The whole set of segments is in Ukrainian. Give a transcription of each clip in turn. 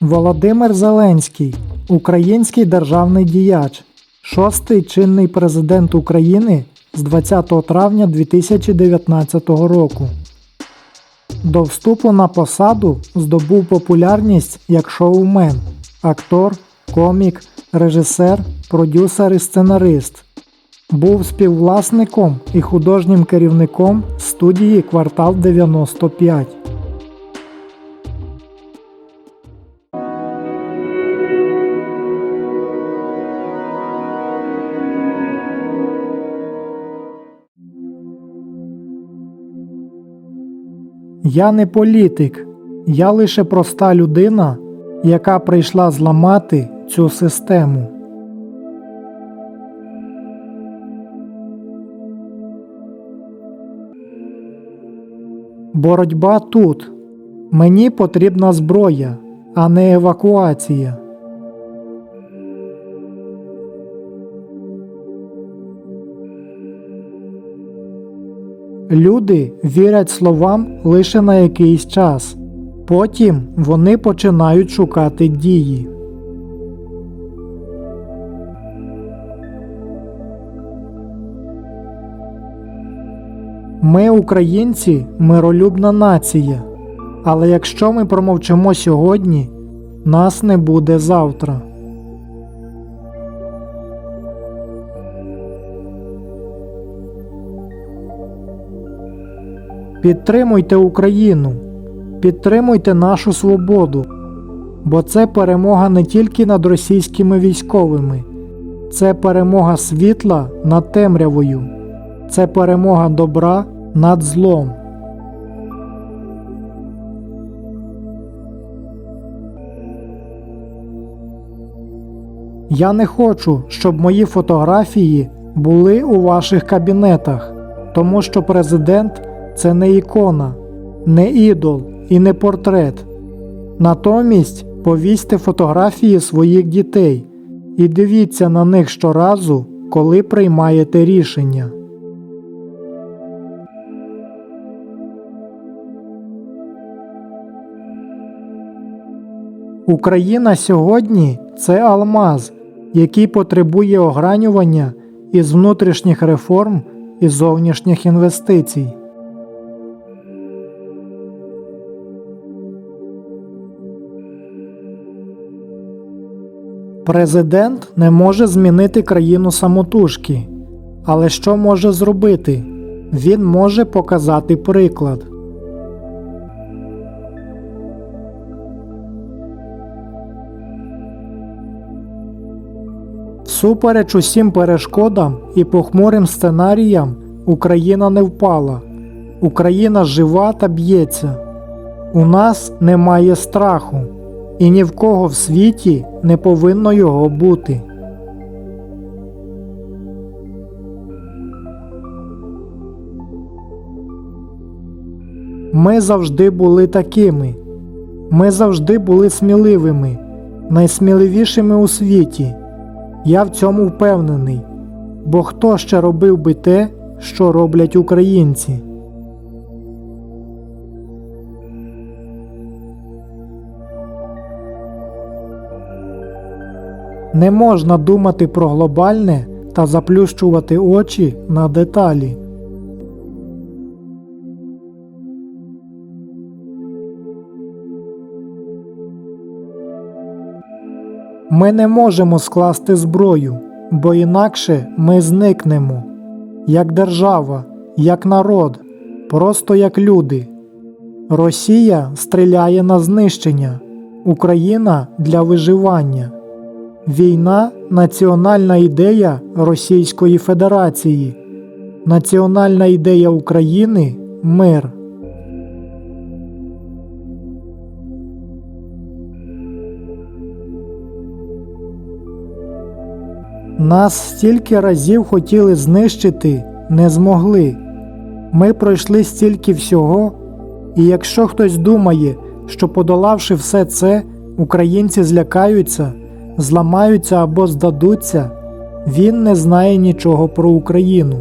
Володимир Зеленський, український державний діяч, шостий чинний президент України з 20 травня 2019 року. До вступу на посаду здобув популярність як шоумен, актор, комік, режисер, продюсер і сценарист. Був співвласником і художнім керівником студії Квартал 95. Я не політик, я лише проста людина, яка прийшла зламати цю систему. Боротьба тут. Мені потрібна зброя, а не евакуація. Люди вірять словам лише на якийсь час. Потім вони починають шукати дії. Ми, українці, миролюбна нація. Але якщо ми промовчимо сьогодні, нас не буде завтра. Підтримуйте Україну, підтримуйте нашу свободу, бо це перемога не тільки над російськими військовими, це перемога світла над темрявою, це перемога добра над злом. Я не хочу, щоб мої фотографії були у ваших кабінетах, тому що президент це не ікона, не ідол і не портрет. Натомість повісьте фотографії своїх дітей і дивіться на них щоразу, коли приймаєте рішення. Україна сьогодні це алмаз, який потребує огранювання із внутрішніх реформ і зовнішніх інвестицій. Президент не може змінити країну самотужки. Але що може зробити? Він може показати приклад. Всупереч усім перешкодам і похмурим сценаріям Україна не впала. Україна жива та б'ється. У нас немає страху, і ні в кого в світі не повинно його бути. Ми завжди були такими. Ми завжди були сміливими, найсміливішими у світі. Я в цьому впевнений, бо хто ще робив би те, що роблять українці? Не можна думати про глобальне та заплющувати очі на деталі. Ми не можемо скласти зброю, бо інакше ми зникнемо як держава, як народ, просто як люди. Росія стріляє на знищення, Україна для виживання. Війна національна ідея Російської Федерації, національна ідея України мир. Нас стільки разів хотіли знищити, не змогли. Ми пройшли стільки всього, і якщо хтось думає, що подолавши все це, українці злякаються, зламаються або здадуться, він не знає нічого про Україну.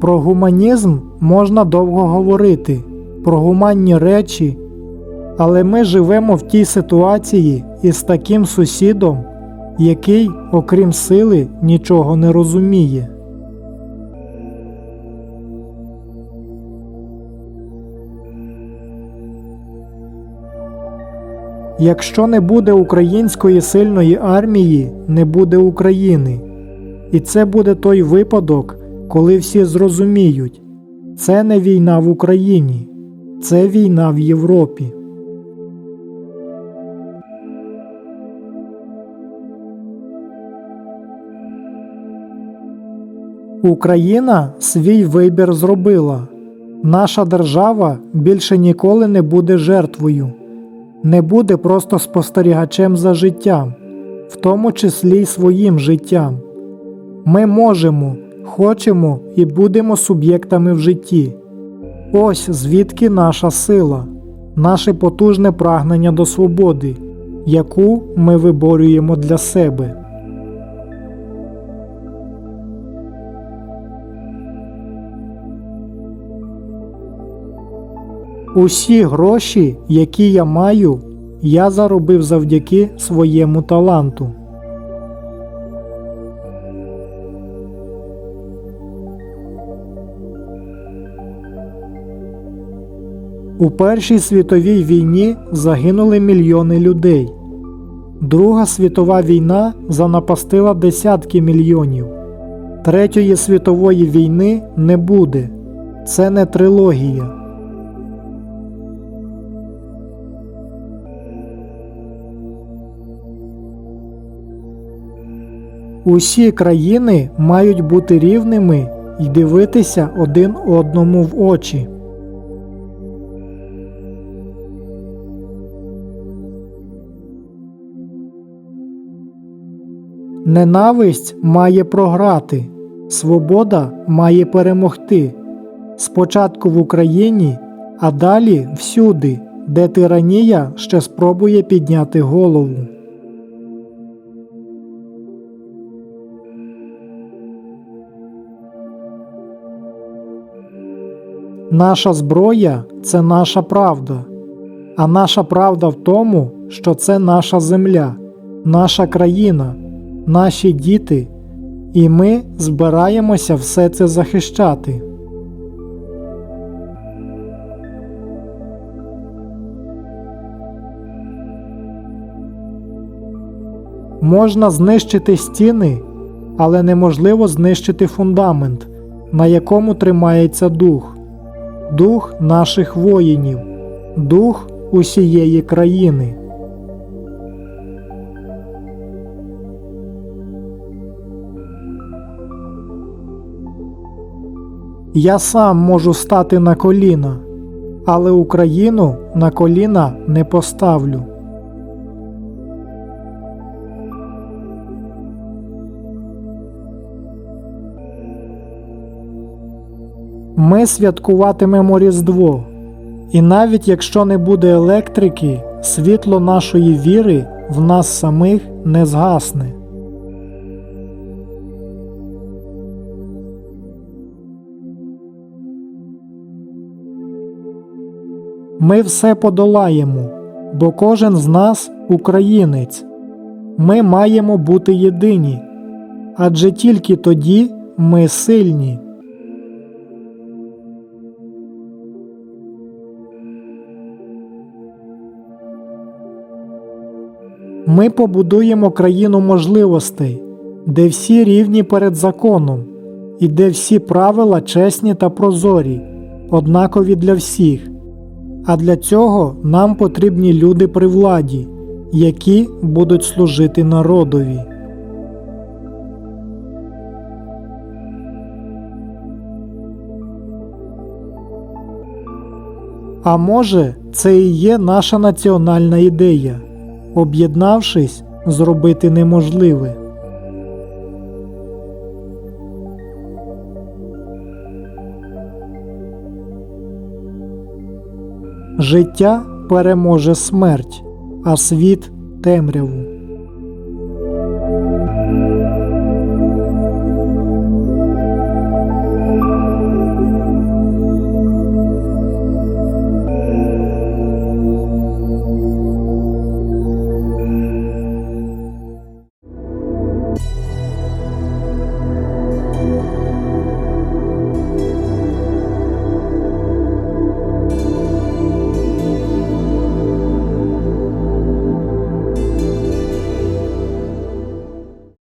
Про гуманізм можна довго говорити, про гуманні речі, але ми живемо в тій ситуації із таким сусідом, який, окрім сили, нічого не розуміє. Якщо не буде української сильної армії, не буде України. І це буде той випадок, коли всі зрозуміють, це не війна в Україні, це війна в Європі. Україна свій вибір зробила. Наша держава більше ніколи не буде жертвою, не буде просто спостерігачем за життям, в тому числі й своїм життям. Ми можемо, хочемо і будемо суб'єктами в житті. Ось звідки наша сила, наше потужне прагнення до свободи, яку ми виборюємо для себе. Усі гроші, які я маю, я заробив завдяки своєму таланту. У Першій світовій війні загинули мільйони людей. Друга світова війна занапастила десятки мільйонів. Третьої світової війни не буде. Це не трилогія. Усі країни мають бути рівними і дивитися один одному в очі. Ненависть має програти, свобода має перемогти. Спочатку в Україні, а далі всюди, де тиранія ще спробує підняти голову. Наша зброя це наша правда, а наша правда в тому, що це наша земля, наша країна, наші діти, і ми збираємося все це захищати. Можна знищити стіни, але неможливо знищити фундамент, на якому тримається дух, дух наших воїнів, дух усієї країни. Я сам можу стати на коліна, але Україну на коліна не поставлю. Ми святкуватимемо Різдво, і навіть якщо не буде електрики, світло нашої віри в нас самих не згасне. Ми все подолаємо, бо кожен з нас українець. Ми маємо бути єдині, адже тільки тоді ми сильні. Ми побудуємо країну можливостей, де всі рівні перед законом, і де всі правила чесні та прозорі, однакові для всіх. А для цього нам потрібні люди при владі, які будуть служити народові. А може, це і є наша національна ідея об'єднавшись, зробити неможливе. Життя переможе смерть, а світ темряву.